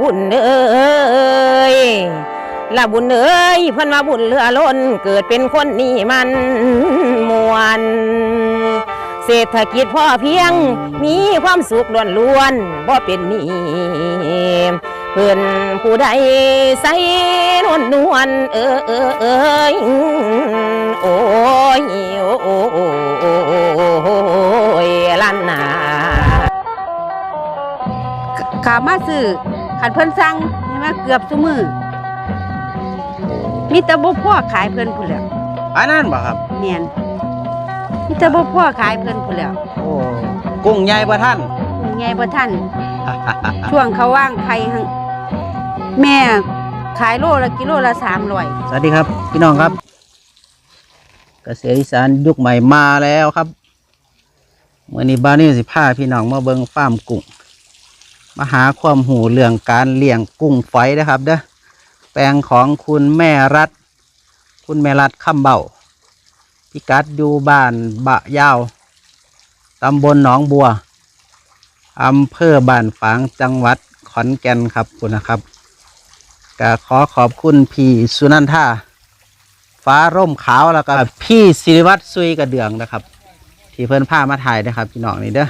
บุญเอ้ยละบุญเอ้ยเพิ่นมาบุญเรือล้นเกิดเป็นคนนี่มันมวนเศรษฐกิจพ่อเพียงมีความสุขล้วนล้วนๆบ่เป็นนี้เพิ่อนผู้ใดใส่นวลนวลเออเออเอยโอ้ยโอ้โอ้โอ้โอ้โอ้ยลันนาขามาซื้อ ขันเพิ่นสั่งใช่ไหมเกือบทุกมือมีแต่บ่พ่อขายเพิ่นผู้นแหล้วอันนั้นบ่ครับเนียนมีแต่บ่พ่อขายเพิ่นผู้นแหล้วโอ้กุ้งใหญ่บ่ท่าน ไงบ่ทันช่วงเขาว่างไข่หั่นแม่ขายโลละกิโลละ300สวัสดีครับ พี่น้องครับ เกษตรอีสานยุคใหม่มาแล้วครับเมื่อนี้บ้านนี้สิพาพี่น้องมาเบิ่งฟาร์มกุ้ง มาหาความหูเรื่องการเลี้ยงกุ้งฝอยนะครับเด้อแปลงของคุณแม่รัฐ คุณแม่รัฐคำเบาพิกัดอยู่บ้านบะยาวตำบลหนองบัวอำเภอบ้านฝางจังหวัดขอนแก่นครับคุณนะครับก็ขอขอบคุณพี่สุนันทาฟ้าร่มขาวแล้วก็พี่ศิริวัตรซุยกระเดืองนะครับ ที่เพิ่นพามาถ่ายนะครับพี่น้องนี่เด้อ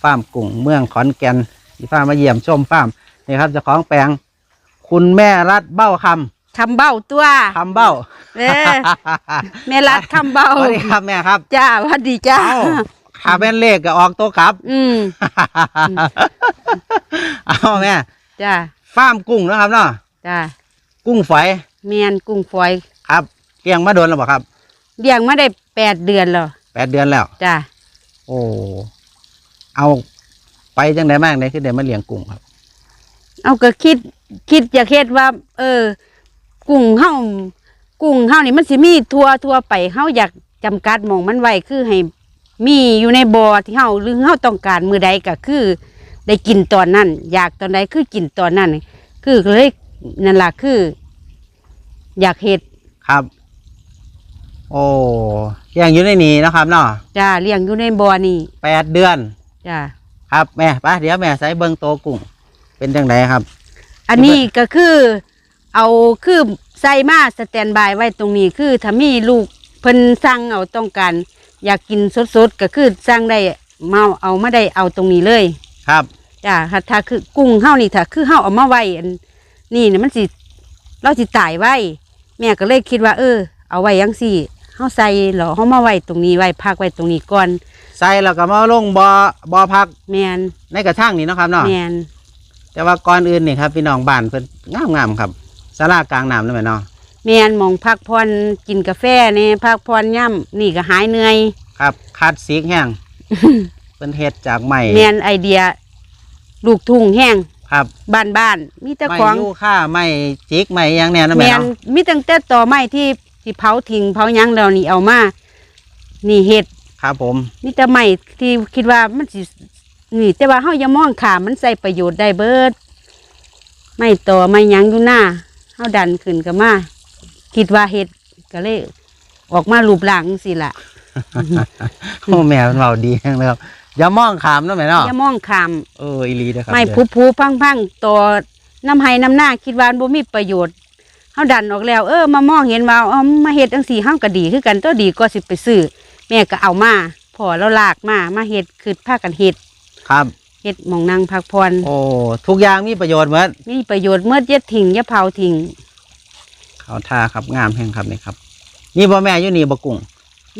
ฟาร์มกุ้งเมืองขอนแก่น ที่พามาเยี่ยมชมฟาร์มนี่ครับเจ้าของแปลง คุณแม่รัดเบ้าคคำเบ้าตัวำคำเบ้าเออแม่รัดคำเบ้าสวัสดีครับแม่ครับจ้าสวัสดีจ้าเอ้าขาเป็นเลขก็ออกตัวกลับ อืมเอาแม่จ้าฟาร์มกุ้งนะครับเนาะจ้ากุ้งฝอยแม่นกุ้งฝอย ครับเลี้ยงมาโดนแล้วบ่ครับเลี้ยงมาได้แปดเดือนแล้วแปดเดือนแล้วจ้าโอ้เอา ไปจังไดมากเลยคือเดี๋ยวมาเลี้ยงกุ้งครับ เอาก็คิดคิดอยากเฮ็ดว่า เออ กุ้งเฮากุ้งเฮานี่มันสิมีทั่วทั่วไปเฮาอยากจำกัดหมองมันไว้คือให้มีอยู่ในบ่อที่เฮาหรือเฮาต้องการมือใดก็คือ ได้กินตอนนั้น อยากตอนใดคือกินตอนนั้น คือเลยนั่นล่ะคือ อยากเฮ็ดครับ โอ้เลี้ยงอยู่ในนี้นะครับเนาะจ้าเลี้ยงอยู่ในบ่อนี่แปดเดือนจ้า ครับแม่ไปเดี๋ยวแม่ใส่เบิ้งโตวกุ้ง เป็นจังไดครับ อันนี้ก็คือเอาคือใส่มาสแตนบายไว้ตรงนี้คือถ้ามีลูกเพิ่นสั่งเอาต้องการอยากกินสดๆก็คือสั่งได้มาเอามาได้เอาตรงนี้เลยครับ จ้าถ้าถ้าคือกุ้งเฮานี่ถ้าคือเฮาเอามาไว้อันนี่เนี่ยมันสิเราสิตายไว้ แม่ก็เลยคิดว่า เออ เอาไว้ยังสี่เฮาใส่เหรอเฮามาไว้ตรงนี้ไว้พักไว้ตรงนี้ก่อน ใส่แล้วก็มาลงบอ่อบอพักแมนในกระช่างนี่เนาะครับเนาะแมนแต่ว่าก่อนอื่นนี่ครับพี่น้องบ้านเพิ่นงามงามๆครับศาลากลางน้ำนั่นแหละเนาะแมนหมองพักผ่อนกินกาแฟนี่พักผ่อนย่ำนี่ก็หายเหนื่อยครับคาดสีกแห้งเพิ่นเฮ็ดจากไม้แมนไอเดีย ลูกทุ่งแห้งครับบ้านบ้านๆมีแต่ไม้ของยูค่าไม้จิกไม้หยังแน่นั่นแมแม่นเนาะมีตั้งแต่ต่อไม้ที่ที่เผาทิ้งเผาหยังแล้วนี่เอามานี่เห็ด ครับผม มีแต่ไม้ที่คิดว่ามันสินี่แต่ว่าเฮาอย่ามองขามมันใส่ประโยชน์ได้เบิด ไม้ต่อไม้หยังอยู่หน้าเฮาดันขึ้นก็มาคิดว่าเห็ดก็เลย ออกมารูปร่างสิล่ะโอ้แม่มันเบาดีจังเลยครับอย่ามองขามเนาะแม่เนาะอย่ามองขามเอออีหลีนะครับไม่เด้อผูผูพังพังๆต่อน้ำไห้น้ำหน้าคิดว่าบ่มีประโยชน์เฮาดันออกแล้ว เออมามองเห็นว่าเอามาเฮ็ดจังซี่เฮาก็ดีคือกันตัวดีก็สิไปซื้อ แม่ก็เอามาพอแล้วลากมามาเฮ็ดคือพากันเฮ็ดครับเฮ็ดหมองนั่งพักผ่อนโอ้ทุกอย่างมีประโยชน์หมดมีประโยชน์เมื่อเย็ดทิ้งอย่าเผาทิ้งเขาท่าครับงามแห่งครับนี่ครับ นี่บ่แม่อยู่นี่บ่กุ้ง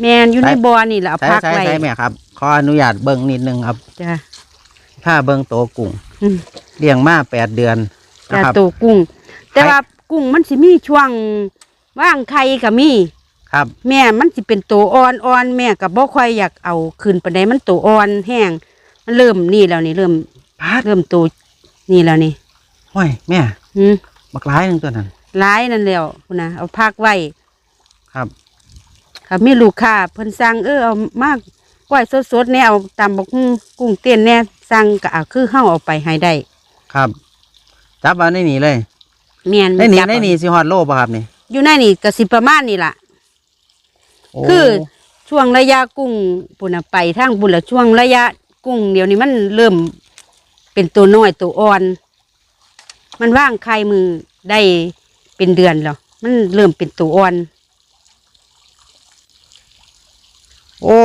แม่นอยู่ในบ่อนี่แหละเอาใช้พักใช้ไว้ใช้แม่ครับขออนุญาตเบิ่งนิดนึงครับจ้ะถ้าเบิ่งโตวกุ้งอืมเลี้ยงมาแปดเดือนนะจ้ะครับตัวกุ้ง แต่ว่ากุ้งมันสิมีช่วงว่างไข่ก็มี ครับ แม่มันสิเป็นตัวอ่อนอ่อนแม่ก็บ่ค่อยอยากเอาขึ้นปานใดมันตัวอ่อนแห้งมันเริ่มนี่แล้วนี่เริ่มพาดเริ่มตัวนี่แล้วนี่ห้อยแม่หืมบักร้ายหนึงตัวนั้น ร้ายนั่นแล้วพุ่นนะเอาพักไว้ครับ ค่ะมีลูกค้าเพิ่นสั่งเออเอามากก้อยสดๆแน่เอาตำบักหุ่งกุ้งเต้นแน่สั่งก็เอาคือเฮาเอาไปให้ได้ครับ จับเอาในนี่เลยแม่นในนี่จับในเอานี่สิฮอดโลป่ะครับนี่อยู่ในนี่ก็สิประมาณนี่ล่ะโอ้ คือช่วงระยะกุ้งปุ่นน่ะไปทางบุญละช่วงระยะกุ้งเดี๋ยวนี้มันเริ่มเป็นตัวน้อยตัวอ่อน มันว่างไข่มือได้เป็นเดือนแล้วมันเริ่มเป็นตัวอ่อน โอ้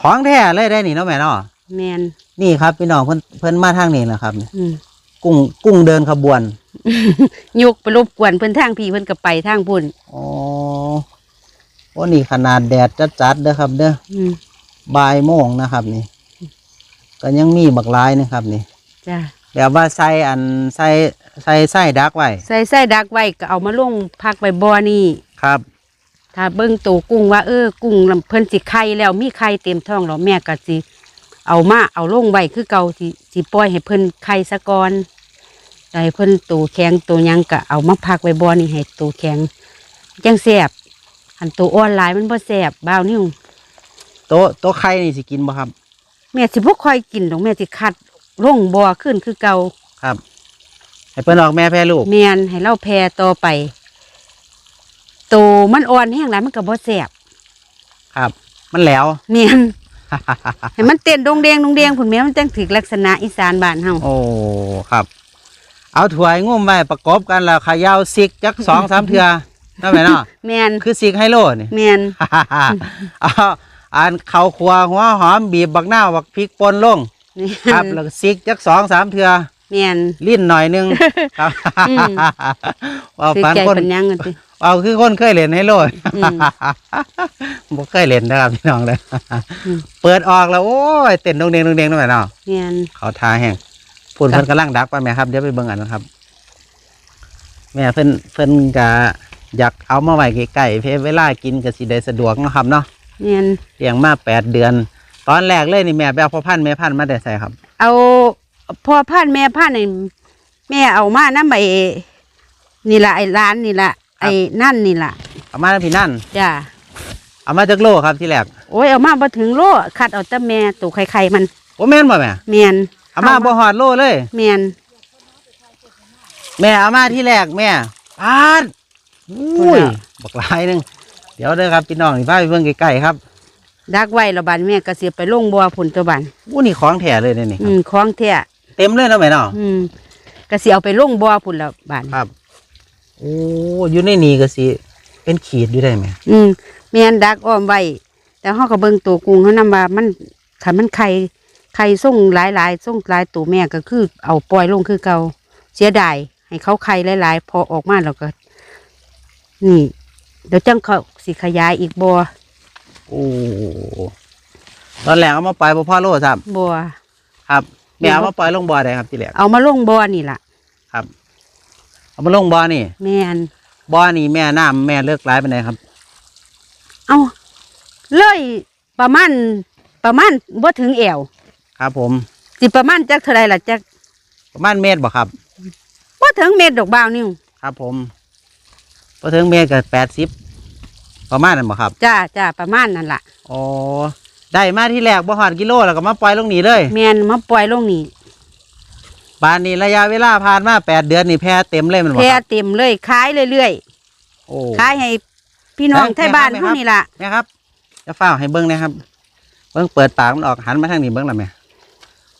ของแท้เลยได้นี่เนาะแม่เนาะแมนนี่ครับพี่น้องเพิ่นเพิ่นมาทางนี้แหละครับนี่อืมกุ้งกุ้งเดินขบวนยกไปรบกวนเพิ่นทางพี่เพิ่นก็ไปทางพุ่นอ๋อ โอ้นี่ขนาดแดดจัดๆเด้อครับ เด้ออืมบ่ายโมงนะครับ นี่ ก็ยังมีบักหลายนะครับ นี่จ้ะแบบว่าใส่อันใส่ใส่ไส้ดักไว้ใส่ใส่ดักไว้ก็เอามาลงพักไว้บ่อนี่ครับ ถ้าเบิ่งตัวกุ้งว่าเออกุ้งลำเพิ่นสิไข่แล้วมีไข่เต็มท้องแล้วแม่ก็สิเอามาเอาลงไว้คือเก่าสิสิปล่อยให้เพิ่นไข่ซะก่อนแล้วให้เพิ่นตัวแข็งตัวหยังก็เอามาพักไว้บ่อนี่ให้ตัวแข็งจังแซ่บ อันตัวอ่อนหลายมันบ่แซ่บบ้าวนิ้วโต๊ะโต๊ะไข่นี่สิกินบ่ครับ แม่สิบ่ค่อยกินดอกแม่สิคัดลงบ่อขึ้นคือเก่าครับ ให้เพิ่นออกแม่แพ้ลูกแม่นให้เราแพร่ต่อไปตัวมันอ่อนแห้งหลายมันก็บ่แซ่บครับ มันแหล้ว แม่นให้มันเต้นดงแดงดงแดงผุนแม่มันจังถึกลักษณะอีสานบ้านเฮา โอ้ครับ เอาถวยงุ่มไว้ประกบกันแล้วเขยาวซิกจักสองสามเทือ ได้ไหมเนาะแม่นคือซิกไฮโลนี่ แม่นเอาอันเขาครัวหัวหอมบีบบักหน้าวบักพริกป่นลงนี่ครับแล้วก็ซิกจักสองสามเทือแม่นลิ้นหน่อยหนึงครับอืมเอาคือปันใจคนปัญญังกันติเอาคือคนเคยเล่นไฮโลอืมบ่เคยเล่นนะครับพี่น้องเลยอืมเปิดออกแล้วโอ้ยเต้นดงเดงดงเดงได้ไหมเนาะแม่นเขาทาแห้งพูนครัเพิ่บนกำลังดักไปแม่ครับเดี๋ยวไปเบิ่งกันนะครับ แม่เพิ่นเพิ่นกะ อยากเอามาไว้ใกล้ๆเพเวลากินก็สิได้สะดวกเนาะครับเนาะแม่นเลี้ยงมาแปดเดือน ตอนแรกเลยนี่แม่ไปเอาพ่อพันธุ์แม่พันธุ์มาแต่ใส่ครับ เอาพ่อพันธุ์แม่พันธุ์นี่แม่เอามานำไอ้นี่ล่ะไอ้ร้านนี่ล่ะไอ้นั่นนี่ล่ะเอามาแล้วพี่นั่นจ้าเอามาจากโลครับที่แรกโอ้ยเอามาบ่ถึงโลคัดเอาแต่แม่ตัวไข่ๆมันโอ้แม่นบ่แม่แม่นเอามาบ่หอดโลเลยแม่นแม่เอามาที่แรกแม่ปาด อุ้ยบักหลายหนึงเดี๋ยวเด้อครับพี่น้องนี่พาไปเบิ่งใกล้ๆครับดักไว้แล้วบัดแม่ก็สิไปลงบ่อพุ่นตัวบันอู้นี่ของแท้เลยเนี่ยนี่คอืรับมของแท้เต็มเลยเนาะแม่เนาะอืมก็สิเอาไปลงบ่อพุ่นแล้วบาดนี้ครับโอ้อยู่ในนี้ก็สิเป็นขีดอยู่ได้ไหมอืมแม่นดักอ้อมไว้แต่เฮาก็เบิ่งตัวกุ้งเฮานำว่ามันคันมันไข่ไข่ส่งหลายๆส่งหลายตัวแม่ก็คือเอาปล่อยลงคือเก่าเสียดายให้เขาไข่หลายๆพอออกมาแล้วก็ นี่เดี๋ยวจังเขาสิขยายอีกบ่อโอ้ตอนแรกเอามาปล่อยบ่พ่อโลครับบ่อครับแม่เอามาปล่อยลงบ่อได้ครับที่แรกเอามาลงบ่อนี่ล่ะ ครับ เอามาลงบ่อนี่ แม่นบ่อนี่แม่น้ำแม่เลิกหลายไปไหนใดครับ เอาเลยประมาณประมาณบ่ถึงแอวครับ ผมสิประมาณจักเท่าไรล่ะจักประมาณเมตรบ่ครับบ่ถึงเม็ดดอกบ่าวนิ้วครับ ผม พอถึงเมตรก็แปดสิบประมาณนั้นบ่ครับจ้าจ้าประมาณนั่นล่ะอ๋อได้มาที่แรกบ่หอดกิโลแล้วก็มาปล่อยลงนี่เลยแม่นมาปล่อยลงนี่บานนี้ระยะเวลาผ่านมาแปดเดือนนี่แพร่เต็มเลยแมันบ่แพร่ครับเต็มเลยขายเรื่อยโอ้ๆขายให้พี่น้องแม่ไทยบ้านแม่ครับเฮานี่ล่ะเนี่ยครับจะฝ้าวให้เบิ้งนะครับ เบิ้งเปิดปากมันออกหันมาทางนี้เบิ้งละแม่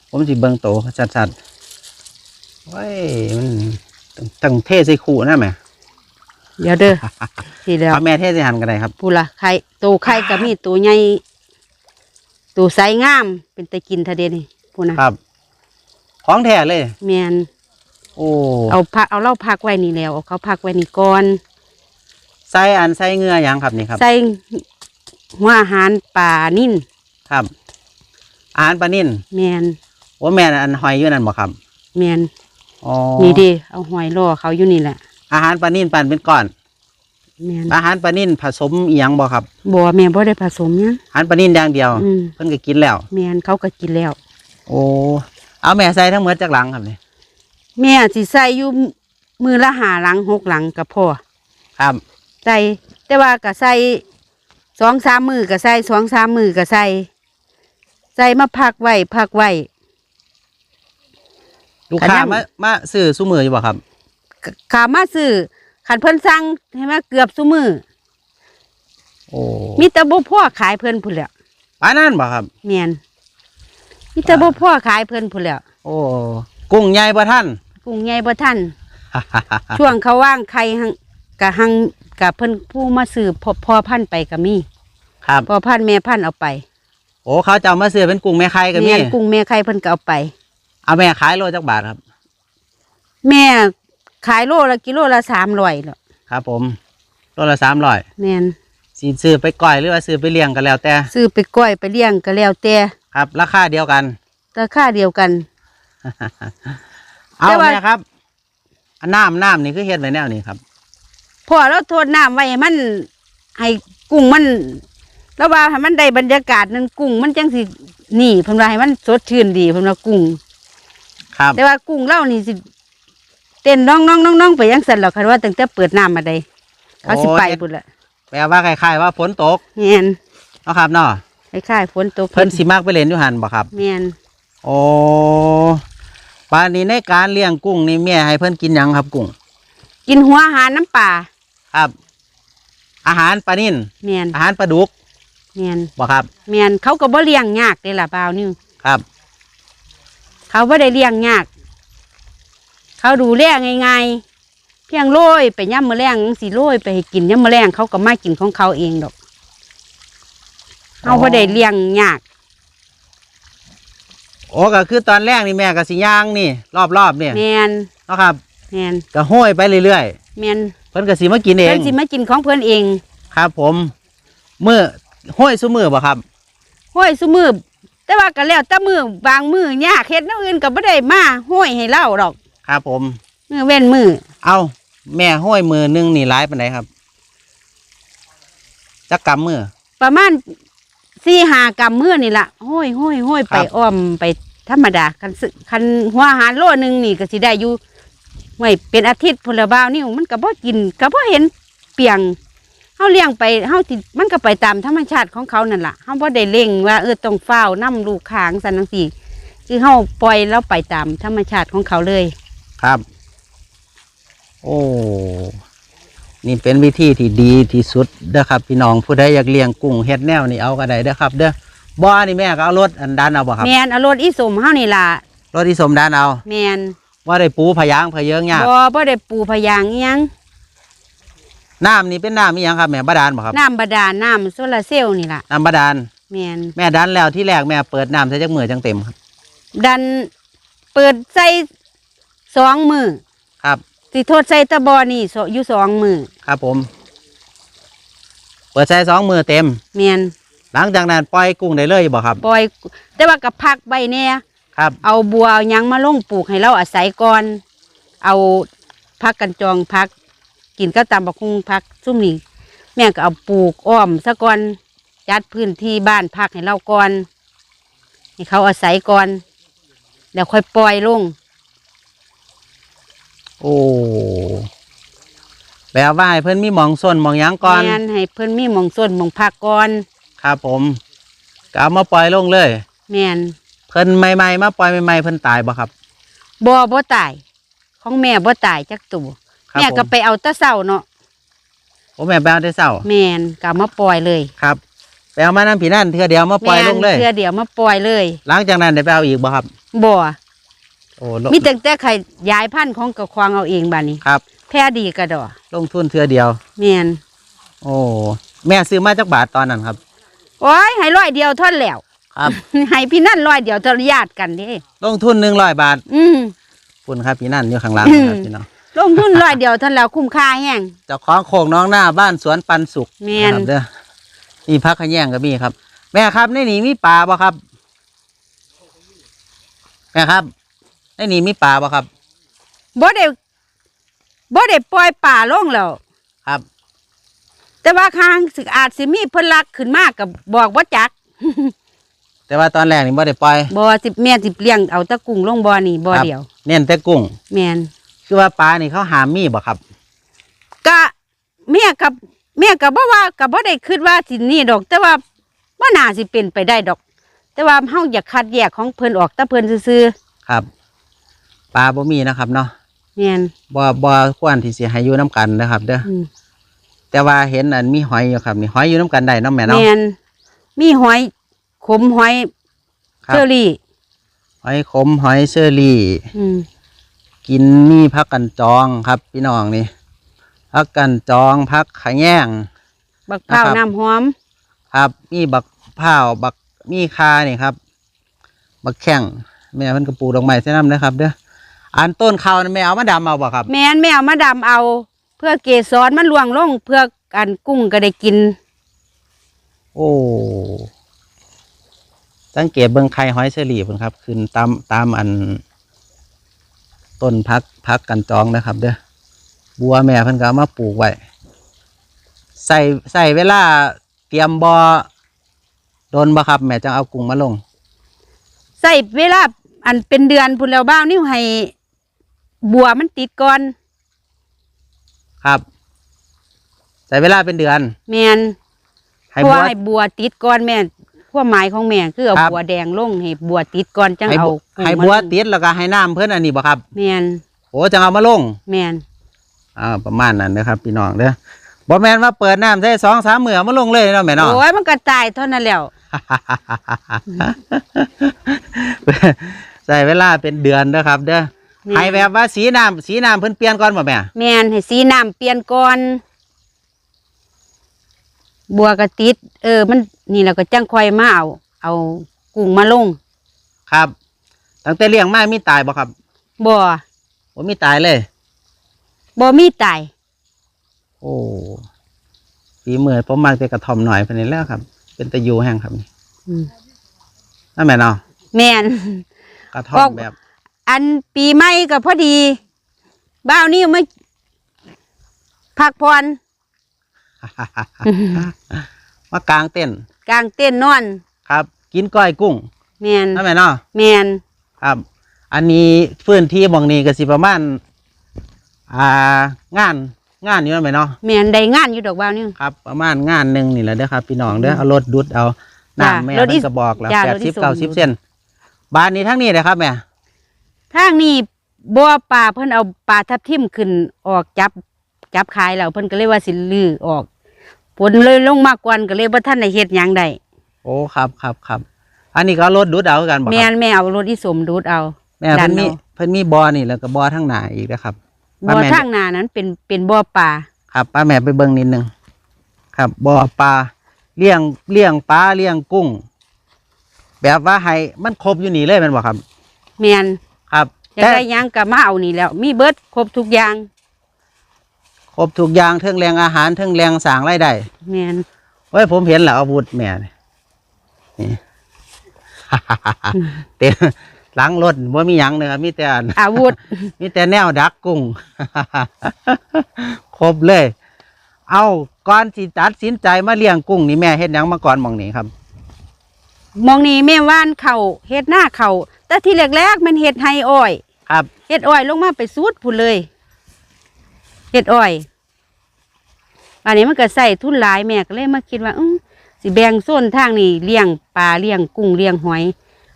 ผมสิเบิ้งโตชัดๆไว้ยมันตั้งเทใส่ขู่นะแม่ เดี๋ยวเด้อสิแล้วเอาแม่เทใส่หันกันได้ครับพูล่ะไข่ตัวไข่ก็มีตัวใหญ่ตัวไซส์งาม เป็นตะกินทะเดนี่พูนะครับของแท้เลยแม่นโอ้เอาพักเอาเหล่าพักไว้นี่แล้วเอาเขาพักไว้นี่ก่อนใส่อันใส่เหงือหยังครับนี่ครับใส่หัวอาหารป่านิ่นครับ อาหารปลานิ่นแมนว่าแม่นอันหอยอยู่นั่นบ่ครับแมนอ๋อนี่เดิเอาหอยล่อเขาอยู่นี่แหละ อาหารปลานิ่นปั่นเป็นก้อน แมนอาหารปลานิ่นผสมอีหยังบ่ครับบัวแม่บ่ได้ผสมหยังอาหารปลานิ่นอย่างเดียว อืม เพิ่นก็กินแล้ว แมนเขาก็กินแล้ว โอ้เอาแม่ใส่ทั้งหมดจากหลังครับนี่แม่สิใส่อยู่มือละหาหลังหกหลังก็พอครับ ใส่แต่ว่าก็ใส่สองสามมือก็ใส่สองสามมือก็ใส่ใส่มาพักไว้พักไว้ ลูกค้าขนาดมามาซื้อซุมืออยู่บ่ครับก็ ขามาซื้อขันเพิ่นสั่งให้มาเกือบซุมือโอ้มีแต่บ่พ่อขายเพิ่นพุ่นแหล้วปานนั้นบ่ครับแมนมีแต่บ่พ่อขายเพิ่นพุ่นแหล้วโอ้กุ้งใหญ่บ่ท่าน กุ้งใหญ่บ่ทัน ช่วงเขาว่างไข่หังกะหังกะเพิ่นผู้มาซื้อพอพอพันธุ์ไปก็มีครับ พอพันธุ์แม่พันธุ์เอาไปโอ้เขาจะเอามาซื้อเป็นกุ้งแม่ไข่ก็มีแม่นกุ้งแม่ไข่เพิ่นก็เอาไป เอาแม่ขายโลจักบาทครับ แม่ ขายโลละกิโลละสามร้อยเนาะครับผมโลละสามร้อยแม่นสีซื้อไปก่อยหรือว่าซื้อไปเลี้ยงก็แล้วแต่ ซื้อไปก้อยไปเลี้ยงก็แล้วแต่ครับ ราคาเดียวกันราคาเดียวกัน เอาแต่ว่าแม่ครับอันน้ำน้ำนี่คือเฮ็ดไว้แนวนี้ครับพอเราโทษน้ำไว้ให้มันให้กุ้งมันแล้วว่าให้มันได้บรรยากาศนั้นกุ้งมันจังสินี่เพิ่นว่าให้มันสดชื่นดีเพิ่นว่ากุ้ง ครับแต่ว่ากุ้งเล่านี่สิ เต้นน้องน้องน้องน้องไปยังสั่นหรอกคันว่าตั้งแต่เปิดน้ำมาได้เขาสิไปพุ่นละแปลว่าคล้ายๆว่าฝนตกแม่นเนาะครับเนาะคล้ายๆฝนตกเพิ่นสิมักไปเล่นอยู่หันบ่ครับแม่นโอ้ปานนี้ในการเลี้ยงกุ้งนี่แม่ให้เพิ่นกินหยังครับกุ้งกินหัวอาหารน้ำป่าครับ อาหารปลานิ่นแม่นอาหารปลาดุกแม่นบ่ครับแม่นเขาก็บ่เลี้ยงยากเด้ล่ะบ่าวนี่ครับ เขาบ่ได้เลี้ยงยาก เขาดูแลง่ายๆเพียงโรยไปย่ำมะแรงสิโรยไปให้กินย่ำมะแรงเขาก็มากินของเขาเองดอกเขาบ่ได้เลี้ยงยากโอ้ก็คือตอนแรกนี่แม่ก็สิย่างนี่ รอบๆเนี่ยแม่นเนาะครับแม่นก็ห้อยไปเรื่อยแม่นๆเพิ่นก็สิมากินเอเพิ่งนสิมากินของเพิ่นเอง ครับ ผมมือห้อยซุมือบ่ครับห้อยซุมือแต่ว่าก็แล้วแต่มือบางมือยากเฮ็ดแนวอื่นก็บ่ได้มาห้อยให้เล่าดอก ครับผม มือเว้นมือเอาแม่ห้อยมือหนึงนี่หลายปานใดครับจักกำมือ ประมาณสี่หากำมือนี่ล่ะห้อยห้อยห้อยไปครับ อ้อมไปธรรมดาคันสึคันหัวอาหารโลหนึงนี่ก็สิได้อยู่ไว้เป็นอาทิตย์พนละบ่าวนี่มันก็บ่กินก็บ่เห็นเปียงเฮาเลี้ยงไปเฮาสิมันก็ไปตามธรรมชาติของเขานั่นล่ะเฮาบ่ได้เร่งว่าเออต้องเฝ้านํลูกค้างซั่นจังซี่คือเฮาปล่อยแล้วไปตามธรรมชาติของเขาเลย ครับ โอ้นี่เป็นวิธีที่ดีที่สุดเด้อครับ พี่น้องผู้ใดอยากเลี้ยงกุ้งเฮ็ดแนวนี่เอาก็ได้เด้อครับ เด้อบ่อนี่แม่ก็เอารถอันดันเอาบ่ครับแมนเอารถอีสมเฮานี่ล่ะรถที่สมดันเอาแมนว่าได้ปูพะยางพะเยิงยากบ่บ่ได้ปูพยางอิหยังน้ำนี่เป็นน้ำอีหยังครับแม่บาดาลบ่ครับน้ำบาดาลน้ำโซลาร์เซลล์นี่ล่ะน้ำบาดาลแมนแม่ดันแล้วที่แรกแม่เปิดน้ำใส่จักมือจังเต็มครับดันเปิดใส่ สองมือครับสิโทษใส่ตะบอนี่สอยู่สองมือครับผม เปิดใส่สองมือเต็มแมนหลังจากนั้นปล่อยกุ้งได้เลยบ่ครับ ปล่อย แต่ว่ากับพักใบแน่ครับ เอาบัวเอาหยังมาลงปลูกให้เราอาศัยก่อน เอาพักกันจองพัก กินก็ตามบักคุงพักซุ่มนี่แม่ก็เอาปลูกอ้อมซะก่อนจัดพื้นที่บ้านพักให้เราก่อนให้เขาอาศัยก่อนแล้วค่อยปล่อยลง โอ้แปลว่าให้เพิ่นมีหมองส้นหมองหยังก่อนแม่นให้เพิ่นมีหมองส่วนหมองพักก่อนครับผมก็เอามาปล่อยลงเลย แม่นเพิ่นใหม่ๆมาปล่อยใหม่ๆเพิ่นตายบ่ครับ บ่บ่ตายของแม่บ่ตายจักตัวครับแม่ก็ผมไปเอาแตะเศร้าเนาะโอ้แม่ไปเอาได้เศร้าแม่นก็เอามาปล่อยเลยครับไปเอามาน้ำผีนั่นเทือเดียวมาปล่อยลงเลย แม่นเพื่อเดี๋ยวมาปล่อยเลย หลังจากนั้นได้ไปเอาอีกบ่ครับบ่ โอ้ลงมีแต่แต่ไข่ยายพันธุ์ของกระควางเอาเองบัดนี้ ครับ แพ้ดีกระดอลงทุนเทือเดียวแม่นโอ้ แม่ซื้อมาจากบาทตอนนั้นครับ โอ้ยให้ร้อยเดียวเท่านนแล้ว ครับ ให้พี่นั่นร้อยเดียวทรญาติกันเด้ลงทุนหนึ่งร้อยบาทอืมคุณครับพี่นั่นอยู่ข้างหล่างอืมครับพี่น้องลงทุนร้อยเดียวเท่านนแล้วคุ้มค่าแห้ง เจ้าของโคกน้องหน้าบ้านสวนปันสุกแม่น นะครับเด้อมีพักขะแยงก็มีครับ แม่ครับในนี้มีปลาบ่ครับ แม่ครับ ในนี้มีปลาบ่ครับ บ่ได้บ่ได้ปล่อยป่าลงแล้วครับ แต่ว่าข้างสึกอาจสิมีเพิ่นลักขึ้นมากกับบอกว่าจัก แต่ว่าตอนแรกนี่บ่ได้ปล่อยบ่สิแม่สิเลี้ยงเอาแตะกุ้งลงบ่อนี่บ่ครับเดียว เน้นแต่กุ้ง แม่นคือว่าปลานี่เขาหามมีบ่ครับก็แม่กับแม่กับบ่ว่ากับบ่ได้คิดว่าสินี่ดอก แต่ว่าบ่น่าสิเป็นไปได้ดอก แต่ว่าเฮาอยากคัดแยกของเพิ่นออกแต่เพิ่นซื่อครับ ปลาบ่มีนะครับเนาะๆแม่นบ่บ่ควรที่สิให้อยู่น้กันนะครับ เด้ออืมแต่ว่าเห็นอันมีหอยอยู่ครับนี่หอยอยู่น้กันได้เนาะแม่เนาะแม่นมีหอยขมหอยครับเชอรี่ หอยขมหอยเชอรี่ อืมกินมีพักกันจองครับ พี่น้องนี่พักกันจองพักขะแยงบักพร้าวนะครับ น้ำหอม ครับมีบักพร้าวบักมีคานี่ครับ บักแข้งแม่เพิ่นกระปลูกดอกไม้ใส่น้ำนะครับ เด้อ อันต้นข้าวนั่นแม่เอามาดำเอาบ่ครับ แม่นไม่เอามาดำเอา เพื่อเกสรมันล่วงลงเพื่ออันกุ้งก็ได้กิน โอ้สังเกตเบิ่งไข่หอยเชอรี่เพิ่นครับขึ้นตามตามอัน ต้นพักพักกันจองนะครับ เด้อบัวแม่เพิ่นก็เอามาปลูกไว้ใส่ใส่เวลาเตรียมบอ่อโดนบ่ครับ แม่จังเอากุ้งมาลง ใส่เวลาอันเป็นเดือนพุ่นแล้วบ้าวนิ้วให้ บัวมันติดก่อน ครับ ใส่เวลาเป็นเดือนแมนให้เพราะบัว ว่าให้บัวติดก่อนแม่ความหมายของแม่คือเอาครับ บัวแดงลงให้บัวติดก่อนจังให้เอาบัวกุ้งให้มาบัวลงติดแล้วก็ให้น้ำเพิ่นอันนี้บ่ครับ แมนโอ้จังเอามาลง แมนอ่าประมาณนั้นนะครับพี่น้องเด้อบ่แม่นว่าเปิดน้ำใส่สองสามมื้อเอามาลงเลยเนาะแม่เนาะ โอ้ยมันก็ตายเท่านั้นแล้ว ใส่เวลาเป็นเดือนนะครับ เด้อแม่น ให้แบบว่าสีน้ำสีน้ำเพิ่นเปลี่ยนก่อนบ่แม่แมนให้สีน้ำเปลี่ยนก่อน บัวก็ติด เออ มันนี่เราก็จังคอยมาเอา เอากุ้งมาลง ครับ ตั้งแต่เลี้ยงมามีตายบ่ครับบ่ บ่มีตายเลย บ่มีตาย โอ้ฝีมือผมมาแต่กระท่อมหน่อยเพิ่นนี่แหล้วครับ เป็นตะยูแห้งครับนี่อืมนั่นแม่เนาะแมน กระท่ออมอก แบบ อันปีใหม่ก็พอดี บ้าวนี่มาพักผ่อนมากลางเต้นท์กลางเต้นท์นอนครับ กินก้อยกุ้งแมนนั่นแม่เนาะแมนครับ อันนี้พื้นที่หมองนี้ก็สิประมาณอ่างานงานอยู่นั่นไหมเนาะ แมนได้งานอยู่ดอกบ้าวนี่ ครับประมาณงานหนึ่งนี่แหละเด้อครับพี่น้องเด้ออืมเอารถดุดเอาจ้ะน้ำแม่รถอีเพิ่นก็บอกแล้วจ้ะแปรดถอีสิบส่งเก้าสิบเซนบ้านนี้ทั้งนี้เลยครับแม่ ทางนี้บัวป่าเพิ่นเอาปลาทับทิมขึ้นออกจับจับขายแล้วเพิ่นก็เลยว่าสิลือออกผลเลยลงมากกวนก็เลยบ่ทันได้เฮ็ดหยังได้โอ้ครับครับครับอันนี้ก็เอารถดุดเอาคือกันบอกแม่ครับนแม่เอารถอีสมดูดเอา แม่เพิ่นมีดันเอา เพิ่นมีบอนี่แล้วก็บอทั้งหน้าอีกนะครับบ่อแม่ทางหน้านั้นเป็นเป็นบ่อป่าครับป้าแม่ไปเบิ่งนิดนึงครับบ่อปลาเลี้ยงเลี้ยงปลาเลี้ยงกุ้ง แบบว่าให้มันครบอยู่นี่เลยแมันบอกครับ แม่นครับ อยากได้หยังก็มาเอานี่แล้ว มีเบิดครบทุกอย่างครบทุกอย่างเทิงแรงอาหารเทิงแรงสร้างรายได้แม่นเว้ยผมเห็นแล้วอาวุธแม่นี่นี่ เต็มหลังรถว่ามีหยังเลยครับมีแต่อัน อาวุธ มีแต่แนวดักกุ้ง ครบเลย เอาก่อนสิตัดสินใจมาเลี้ยงกุ้งนี่แม่เฮ็ดหยังมาก่อนหมองนี้ครับ มองนี่แม่ว่านเขาเฮ็ดหน้าเขาแต่ที่แรกๆมันเฮ็ดไฮอ้อย ครับเฮ็ดอ้อยลงมาไปสูดพุ่นเลยเฮ็ดอ้อยอันนี้มันก็ใส่ทุนหลายแม่ก็เลยมาคิดว่าอื้อสิแบ่งโซนทางนี้เลี้ยงปลาเลี้ยงกุ้งเลี้ยงหอย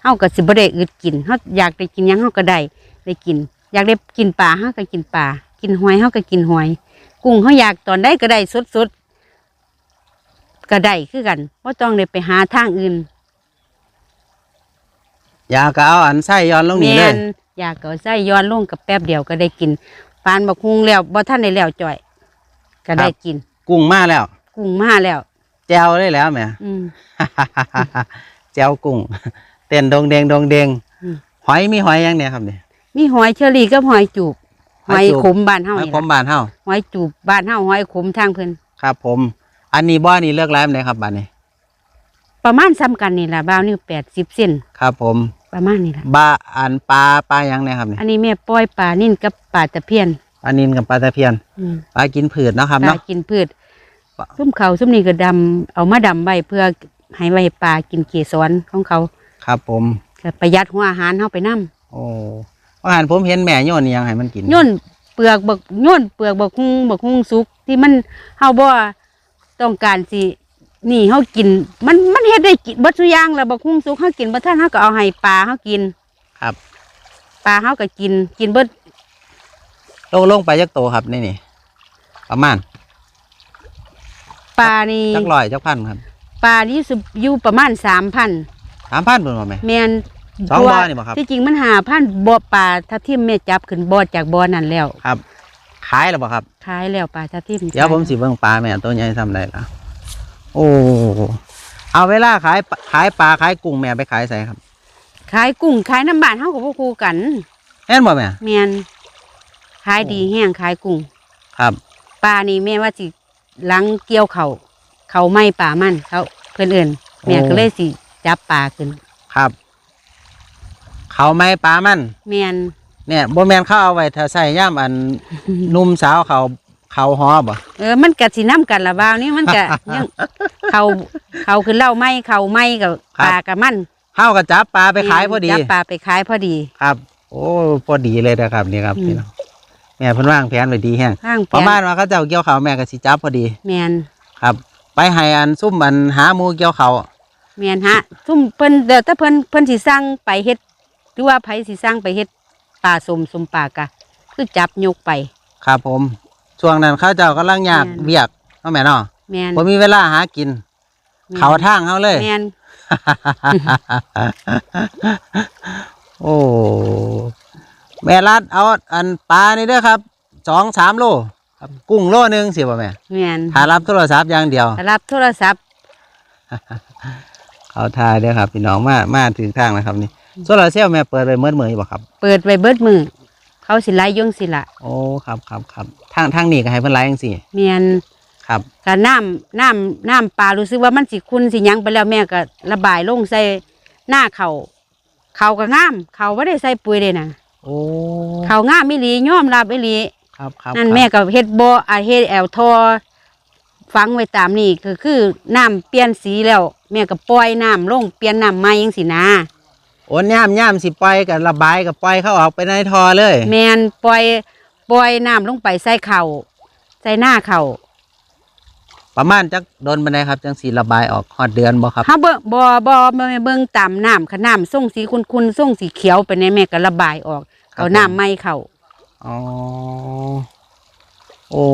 เฮาก็สิบ่ได้อึดกินเฮาอยากได้กินหยังเฮาก็ได้ได้กิน อยากได้กินปลาเฮาก็กินปลากินหอยเฮาก็กินหอย กุ้งเฮาอยากตอนใดก็ได้สดๆก็ได้คือกันบ่ต้องได้ไปหาทางอื่นอยากก็เอาอันไส้ย้อนลงนี่เลยแม่น อยากเอาใส่ย้อนลงกับแป๊บเดียวก็ได้กินปานบักฮุงแล้วบ่ท่านได้แล้วจ่อย ก็ได้กิน กุ้งมาแล้ว กุ้งมาแล้วแจวได้แล้วแหม่อืมแจวกุ้งเต้นดงเดงดงเดงอืมหอยมีหอยหยังเนี่ยครับเนี่ยมีหอยเชอรี่กับหอยจูบหหออยยจูบขมบ้านเฮาหอยนี่ขมล่ะบานเฮาหอยจูบบ้านเฮาหอยขมทางเพิ่นครับ ผม อันนี้บ่อนี่เลือกแล้วไหนครับบ้านนี้ประมาณซ้ำกันนี่ล่ะบ้าวนี่80เซนครับผม ประมาณนี้ล่ะบาอันปลาปลาหยังเนี่ยครับเนี่ยอันนี้แม่ปล่อยปลานิ่นกับปลาตะเพียนปลานินกับปลาตะเพียนอืมปลากินผืดเนาะครับปลาเนาะ กินพืชซุ่มเขาซุ่มนี่ก็ดำเอามาดำไว้เพื่อให้ไว้ปลากินเกสรของเขาครับ ผมก็ประหยัดหัวอาหารเฮาไปนํโอ้ว่าหันผมเห็นแม่โยนอิหยังให้มันกินย่นเปลือกบักย่นเปลือกบักฮุงบักฮุงสุกที่มันเฮาบ่ต้องการสิ นี่เฮากิน มันมันเฮ็ดได้กินเบิดทุกอย่างแล้วบักฮุงสุกเฮากินบ่ทันเฮาก็เอาให้ปลาเฮากินครับปลาเฮาก็กิน กินเบิดลงลงไปจักโตครับนี่นี่ประมาณปลานี่จักร้อยจักพันครับปลานี่สิอยู่ประมาณ3,000สามพันเป็นบ่แม่แม่นสองตัวบ่อนี่บ่ครับที่จริงมันหาพันบ่อปลาทับทิมแม่จับขึ้นบ่อจากบ่อนั่นแล้วครับขายแล้วบ่ครับขายแล้วปลาทับทิมเดี๋ยวผมสิเบิ่งปลาแม่ตัวใหญ่ทำได้ละ โอ้เอาเวลาขายปลาขายปลาขายกุ้งแม่ไปขายใส่ครับ ขายกุ้งขายน้ำบานเฮากับพวกครูกันแม่นบ่แม่แม่นขายดีแห้งขายกุ้งครับปลานี่แม่ว่าสิหลังเกี่ยวเขาเขาไม่ป่ามันเขาเพื่อนเอื่นแม่ก็เลยสิจับปลาขึ้นครับ เขาไม่ปลามันแม่นเนี่ยบ่แม่นเขาเอาไว้ถ้าใส่ย่ามอันหนุ่มสาวเขา เขาหอบ่เออมันกะสิน้ำกันละบ่าวนี่มันกะ ยังเขาเขาคือเหล่าไม่เขาไม่กับปลากับมันเฮาก็จับปลาไปขายพอดีจับปลาไปขายพอดีครับ โอ้พอดีเลยนะครับนี่ครับอืมพี่น้องแม่เพิ่นวางแผนไว้ดีแฮงข้างประมาณว่าเขาเจ้าเกี่ยวเขาวแม่ก็สิจับพอดี แม่นครับ ไปให้อันซุ่มอันหาหมูเกี่ยวเขาวแม่นฮะซุ่มเพิ่นเดี๋ยวถ้าเพิ่นเพิ่นสิสร้างไปเฮ็ดหรือว่าไผสิสร้างไปเฮ็ดปลาสมสมปลากะ คือจับยกไป ครับผม ช่วงนั้นเขาเจ้ากำลังยากแม่น เวียกเนาะแม่เนาะแม่นบ่มีเวลาหากินแม่นเขาทางเขาเลย แม่นโอ้แม่รัดเอาอันปลานี่เด้อครับสองสามโลครับกุ้งโลหนึงสิบ่แม่แม่นถ้ารับโทรศัพท์อย่างเดียวถ้ารับโทรศัพท์ เขาทายเด้อครับพี่น้องมามาถึงทางแล้วครับนี่โซลาร์เซลล์แม่เปิดไว้เมื่อเมื่อบ่ครับ เปิดไว้เบิดมือ เขาสิไล่ยงสิละโอ้ครับครับครับทางทางนี้ก็ให้เพิ่นไลฟ์จังซี่เมียนครับกับน้ำน้ำน้ำปลารู้สึกว่ามันสิคุณสิหยังไปแล้วแม่ก็ระบายลงใส่หน้าเขาเขาก็งามเขาไม่ได้ใส่ปุ๋ยเลยนะโอ้เขางามไม่ลียอมรับไม่ลีครับครับนั่นครับแม่ก็เฮ็ดบ่ออาเฮ็ดแอลทอฟังไว้ตามนี่ก็คือน้ำเปลี่ยนสีแล้ว แม่ก็ปล่อยน้ำลงเปลี่ยนน้ำใหม่ยังสินะ โอ้ย่ามย่ามสิปล่อยกับระบายกับปล่อยเขาออกไปในท่อเลย แม่นปล่อยปล่อยน้ำลงไปใส่เขาใส่หน้าเขาประมาณจักโดนบันไดครับ จังสีระบายออกฮอดเดือนบ่ครับเฮาเบิ่งบ่บ่บ่เบิ่งตามน้ำค่ะน้ำส่งสีคุณๆส่งสีเขียวไปในแม่ก็ระบายออกครับเอาน้ำใหม่เข้าอ๋อโอ้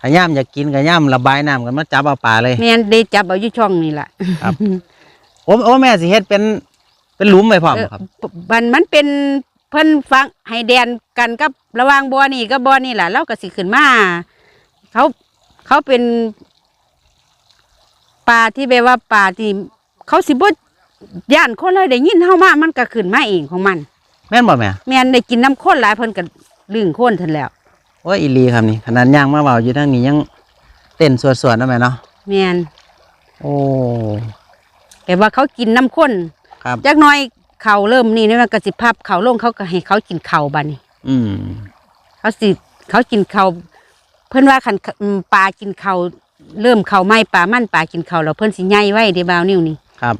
ถ้าย่ามอยากกินก็ย่ามระบายน้ำกันมาจับเอาปลาเลยแม่นได้จับเอาอยู่ช่องนี่ล่ะครับโอ้โอ้แม่สิเฮ็ดเป็น เป็นหลุมไว้พร้อมเออครับ มันมันเป็นเพิ่นฟังให้แดนกันกับระหว่างบ่อนี่กับบ่อนี่ล่ะเราก็สิขึ้นมาเขาเขาเป็นปลาที่แบบว่าปลาที่เขาสิบ่ย่านคนเลยได้ยินเฮามามันก็ขึ้นมาเองของมัน แม่นบ่แม่แม่นได้กินน้ำข้นหลายเพิ่นก็ลึงข้นทันแล้ว โอ้ยอีหลีครับนี่ขนาดย่างมาเบาอยู่ทางนี้ยังเต้นสวดๆนะแม่เนาะแม่นโอ้ แต่ว่าเขากินน้ำข้น ครับจักหน้อยเขาเริ่มนี่นี่มันก็สิพับเขาลงเขาก็ให้เขากินเขาบัดนี้อืมเขาสิเขากินเขาเพิ่นว่าคันอืมปลากินเขาเริ่มเขาไหม่ปลามันปลากินเขาแล้วเพิ่นสิใหญ่ไว้เด้บ่าวนิ้วนี่ครับ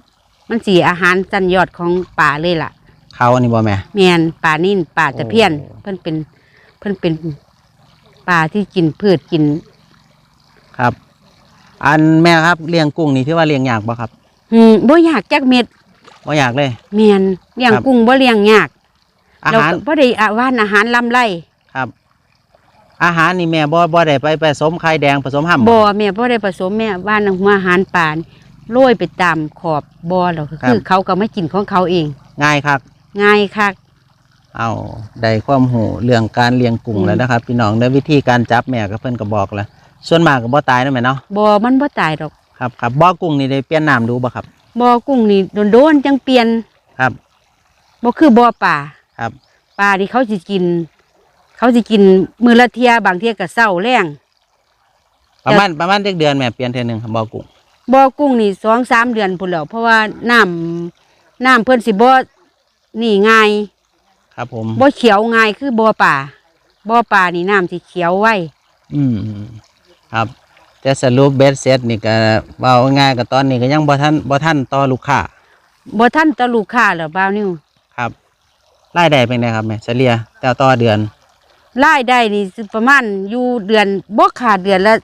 มันสิอาหารจันยอดของปลาเลยล่ะ เขาอันนี้บ่แม่ แม่นปลานิ่นปลาตะเพียน โอ้ เพิ่นเป็นเพิ่นเป็นปลาที่กินพืชกินครับ อันแม่ครับเลี้ยงกุ้งนี่ที่ว่าเลี้ยงยากบ่ครับ อืมบ่อยากจักเม็ด บ่อยากเลยแม่นเลี้ยงครับ กุ้งบ่เลี้ยงยากอาเราหารก็บ่ได้อาว่านอาหารลำไรครับ อาหารนี่แม่บ่บ่ได้ไปผสมไข่แดงผสมห้ำบ่แม่บ่ได้ผสมแม่ว่านหัวอาหารปลานี่โรยไปตามขอบบ่อแล้วก็คือเขาก็ไม่กินของเขาเอง ง่ายครับ ง่ายคัก เอาได้ความหูเรื่องการเลี้ยงกุ้งอืม แล้วนะครับ พี่น้องได้วิธีการจับแม่ก็เพิ่นก็บอกแล้วส่วนมากก็บ่ตายนะแม่เนาะบ่มันบ่ตายดอก ครับครับบ่อกุ้งนี่ได้เปลี่ยนน้ำดูบ่ครับ บ่อกุ้งนี่โดนๆจังเปลี่ยนครับบ่คือบ่อป่าครับปลาที่เขาสิกิน เขาสิกินมื้อละเที่ยบางเที่ยก็เช้าแรงประมาณประมาณจักเดือนแม่เปลี่ยนเทื่อหนึงครับบ่อกุ้งบ่อกุ้งนี่สองสามเดือนพุ่นแล้วเพราะว่าน้ำน้ำเพิ่นสิบ่นี่ง่ายครับผมบ่เขียวง่ายคือบ่อป่าบ่อป่านี่น้ำสิเขียวไว้ อืมครับ แต่สรุปเบ็ดเสร็จนี่ก็เว้าง่ายก็ตอนนี้ก็ยังบ่ทันบ่ทันต่อลูกค้าบ่ทันตะลูกค้าแล้วบ่าวนิ้วครับรายได้เป็นไงครับแม่เฉลี่ยแต่ต่อเดือนรายได้นี่สิประมาณอยู่เดือนบ่ขาดเดือนละ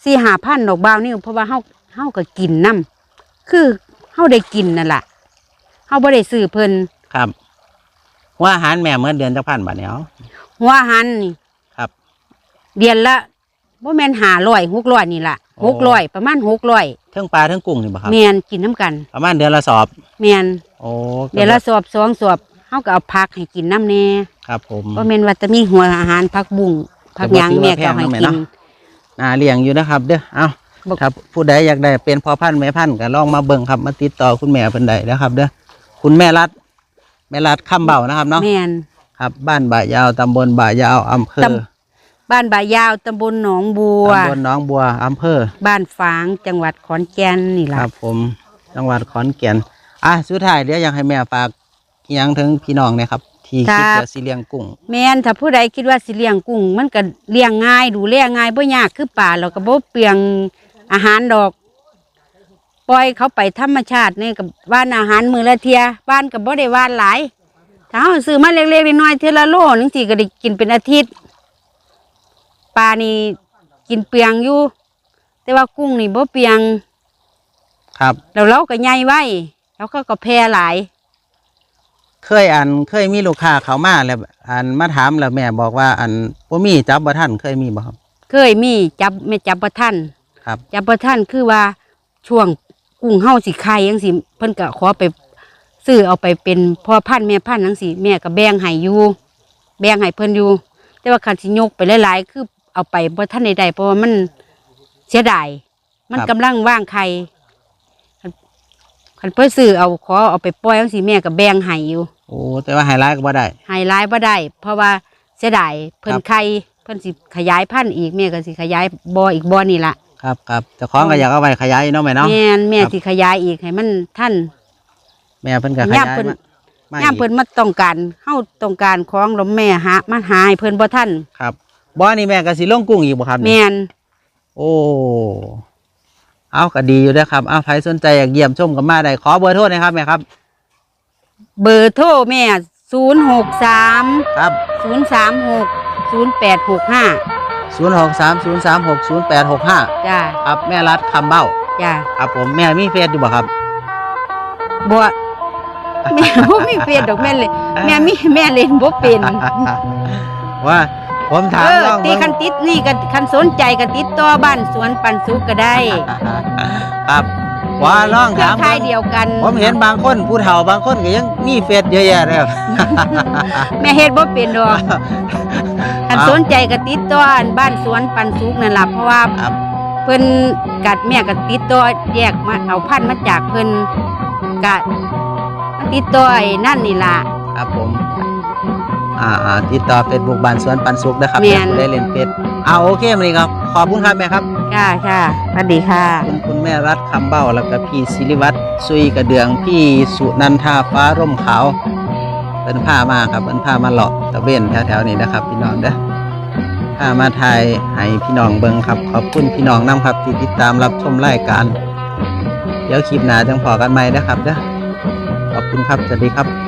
4-5,000ดอกบ่าวนิ้วเพราะว่าเฮาเฮาก็กินนํคือเฮาได้กินนั่นล่ะเฮาบ่ได้ซื้อเพิ่นครับว่าอาหารแม่เมื่อเดือนจักพันบาทเนี่ยเอาหัวอาหันนี่ครับ เดือนละ บ่แม่น500 600นี่ล่ะโอ้หกร้อยประมาณหกร้อยเทั้งปลาเทั้งกุ้งนี่บ่ครับ แมนกินน้ำกัน ประมาณเดือนละสอบ แมนโอ้เดี๋ยวละสอบสองสอบเฮาก็เอาผักให้กินน้ำแน่ครับ ผมบ่แม่นว่าจะมีหัวอาหารผักบุ้งผักหยังแต่บ่แม่ถือว่าก็เอาให้แพงกิเนาะนแม่เนาะน่าเลี้ยงอยู่นะครับ เด้อเอาบ่ครับผู้ใดอยากได้เป็นพ่อพันธุ์แม่พันธุ์ก็ลองมาเบิ่งครับ มาติดต่อคุณแม่เพิ่นได้นะครับ เด้อคุณแม่รัดแม่รัดคำเบานะครับเนาะแม่นครับ บ้านบ่ายาวตำบลบ่ายาวอำเภอตำ บ้านบ่ายาวตำบลหนองบัว ตำบลหน้องบัวอำเภอ บ้านฝางจังหวัดขอนแก่นนี่คล่ะรับผมจังหวัดขอนแก่นอะสุดท้ายเดี๋ยวอยากให้แม่ฝากอิหยังถึงพี่น้องเนะครับ ที่คิดจะสิเลี้ยงกุ้ง แม่นถ้าผู้ใดคิดว่าสิเลี้ยงกุ้ง มันก็เลี้ยงง่ายดูแลง่ายบ่ยากคือป่าเราก็บ่เปลืองอาหารดอก ปล่อยเขาไปธรรมชาตินี่กับว่านอาหารมือละเทียบ้านก็บ่ได้ว่านหลายถ้าเฮาซื้อมาเล็กๆน้อยๆเทื่อละโลนึงสิก็ได้กินเป็นอาทิตย์ ปลานี่กินเปลืองอยู่ แต่ว่ากุ้งนี่บ่เปลืองครับ แล้วเราก็ใหญ่ไว้แล้วก็ก็แพร่หลาย เคยอันเคยมีลูกค้าเขามาแล้วอันมาถามแล้วแม่บอกว่า อันบ่มีจับบ่ทันเคยมีบ่ครับ เคยมีจับไม่จับประท่านครับ จับประท่านคือว่าช่วงกุ้งเฮาสิไข่ยังสิเพิ่นก็ขอไปซื้อเอาไปเป็นพ่อพันธุ์แม่พันธุ์จังสิแม่ก็แบ่งให้อยู่แบ่งให้เพิ่นอยู่ แต่ว่าคันสิยกไปหลายๆคือ เอาไปบ่ทันใดๆเพราะว่ามันเสียดายมันกำลังว่างไข่คันคันเพิ่นซื้อเอาขอเอาไปปล่อยจังสิแม่ก็แบ่งให้อยู่โอ้แต่ว่าไฮไลท์ก็บ่ได้ ให้หลายบ่ได้ เพราะว่าเสียดายเพิ่นครับ ไข่เพิ่นสิขยายพันธุ์อีกแม่ก็สิขยายบ่ออีกบ่อนี่ล่ะ ครับครับเจ้าของก็อยากเอาไปขยายเนาะแม่เนาะ แม่นแม่ครับ สิขยายอีกให้มันท่าน แม่เพิ่นก็ขย่ายามยเพิ่น มามาย่ามอีกเพิ่นมาต้องการเฮาต้องการของแล้วแม่หามาหาให้เพิ่นบ่ท่านครับ บ่อนี่แม่ก็สิลงกุ้งอีกบ่ครับนี่แม่นโอ้เอาก็ดีอยู่นะครับเอาใครสนใจอยากเยี่ยมชมก็มาได้ขอเบอร์โทรหนะครับแม่ครับ เบอร์โทรแม่063ครับ036 0865 0 6 3 0 3 6 0 8 6 5จ้าครับแม่รัดคำเบ้า จ้าครับผมแม่มีเฟซอยู่บ่ครับ บ่แม่ บ่มีเฟซดอกแม่เลยแม่มีแม่เล่นบ่เป็น ว่า ผมถามเออน้องตีเบิ่งคันติดนี่ก็คันสนใจก็ติดต่อบ้านสวนปันสุกก็ได้ครับว่าน้องเครือถามข่ายเบิ่งเดียวกันผมเห็นบางคนผู้เฒ่าบางคนก็ยังมีเฟซเยอะแยะเลยครับ แม่เฮ็ดบ่เป็นดอกคันเอาสนใจก็ติดต่ออันบ้านสวนปันสุกนั่นล่ะเพราะว่าครับ เพิ่นกัดแม่ก็ติดต่อแยกมาเอาพันธุ์มาจากเพิ่นกะมาติดต่อไอ้นั่นนี่ล่ะครับผม อ่าอ่าติดต่อเฟซบุ๊กบ้านสวนปันสุกนะครับแม่น อยากได้เล่นเฟซเอาโอเคมันนี้ครับขอบคุณครับแม่ครับ ค่ะค่ะสวัสดีค่ะ คุณคุณแม่รัฐคำเบ้าแล้วก็พี่ศิริวัตรซุยกระเดืองพี่สุนันทาฟ้าร่มขาวเป็นผ้ามาครับเป็นผ้ามาหลอกตะเวนแถวๆนี้นะครับ พี่น้องเด้อผ้ามาไทยให้พี่น้องเบิงครับขอบคุณพี่น้องนํครับที่ติดตามรับชมรายการ เดี๋ยวคลิปหน้าจังพอกันใหม่นะครับเด้อขอบคุณครับสวัสดีครับ